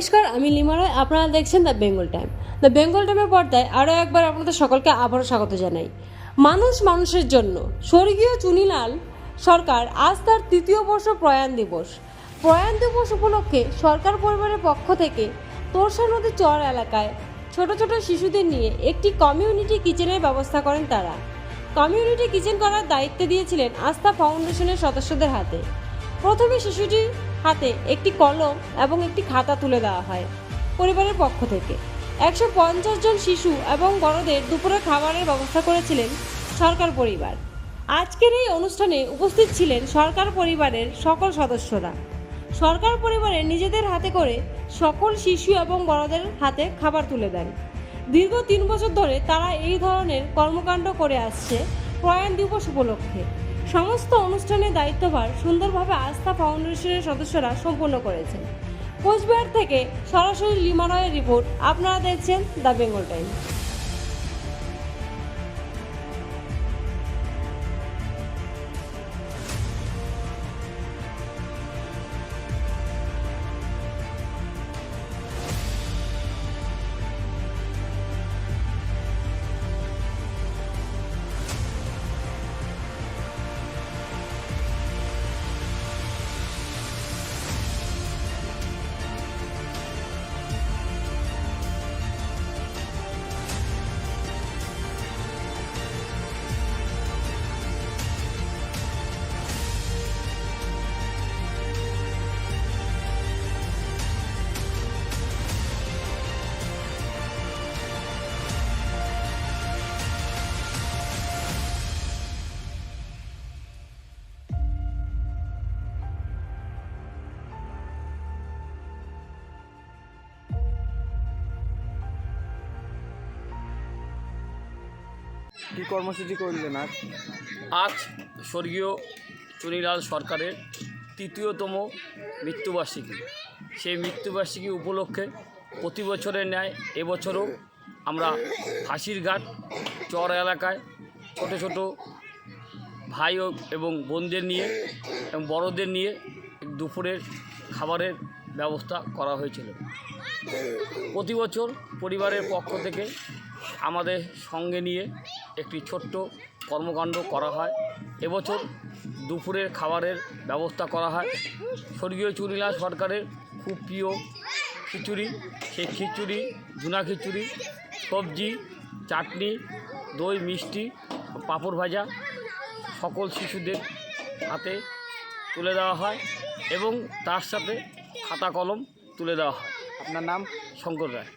নমস্কার, আমি লিমা রায়, আপনারা দেখছেন the Bengal time the Bengal টাইমের পর্দায় আরও একবার আপনাদের সকলকে আবারও স্বাগত জানাই। মানুষ মানুষের জন্য। স্বর্গীয় চুনিলাল সরকার আজ তার তৃতীয় বর্ষ প্রয়াণ দিবস। প্রয়াণ দিবস উপলক্ষে সরকার পরিবারের পক্ষ থেকে তোরসা নদীর চর এলাকায় ছোট ছোট শিশুদের নিয়ে একটি কমিউনিটি কিচেনের ব্যবস্থা করেন তারা। কমিউনিটি কিচেন করার দায়িত্ব দিয়েছিলেন আস্থা ফাউন্ডেশনের সদস্যদের হাতে। প্রথমে শিশুটির হাতে একটি কলম এবং একটি খাতা তুলে দেওয়া হয় পরিবারের পক্ষ থেকে। একশো পঞ্চাশ জন শিশু এবং বড়দের দুপুরে খাবারের ব্যবস্থা করেছিলেন সরকার পরিবার। আজকের এই অনুষ্ঠানে উপস্থিত ছিলেন সরকার পরিবারের সকল সদস্যরা। সরকার পরিবারের নিজেদের হাতে করে সকল শিশু এবং বড়দের হাতে খাবার তুলে দেন। দীর্ঘ তিন বছর ধরে তারা এই ধরনের কর্মকাণ্ড করে আসছে প্রয়াণ দিবস উপলক্ষে। সমস্ত অনুষ্ঠানের দায়িত্বভার সুন্দরভাবে আস্থা ফাউন্ডেশনের সদস্যরা সম্পন্ন করেছেন। কোচবিহার থেকে সরাসরি লিমারয়ের রিপোর্ট, আপনারা দেখছেন দ্য বেঙ্গল টাইম কি কর্মসূচি করলেন আজ? আজ স্বর্গীয় চুনিলাল সরকারের তৃতীয়তম মৃত্যুবার্ষিকী। সেই মৃত্যুবার্ষিকী উপলক্ষে প্রতি বছরের ন্যায় এবছরও আমরা ফাঁসির ঘাট, চর এলাকায় ছোট ছোট ভাই এবং বোনদের নিয়ে এবং বড়দের নিয়ে দুপুরের খাবারের ব্যবস্থা করা হয়েছিল। প্রতি বছর পরিবারের পক্ষ থেকে আমাদের সঙ্গে নিয়ে একটি ছোট্ট কর্মকাণ্ড করা হয়। এবছর দুপুরের খাবারের ব্যবস্থা করা হয়। স্বর্গীয় চুনিলা সরকারের খুব প্রিয় খিচুড়ি। সেই খিচুড়ি, ঝুনা খিচুড়ি, সবজি, চাটনি, দই, মিষ্টি, পাঁপড় ভাজা সকল শিশুদের হাতে তুলে দেওয়া হয় এবং তার সাথে খাতা কলম তুলে দেওয়া হয়। আপনার নাম শঙ্কর রায়।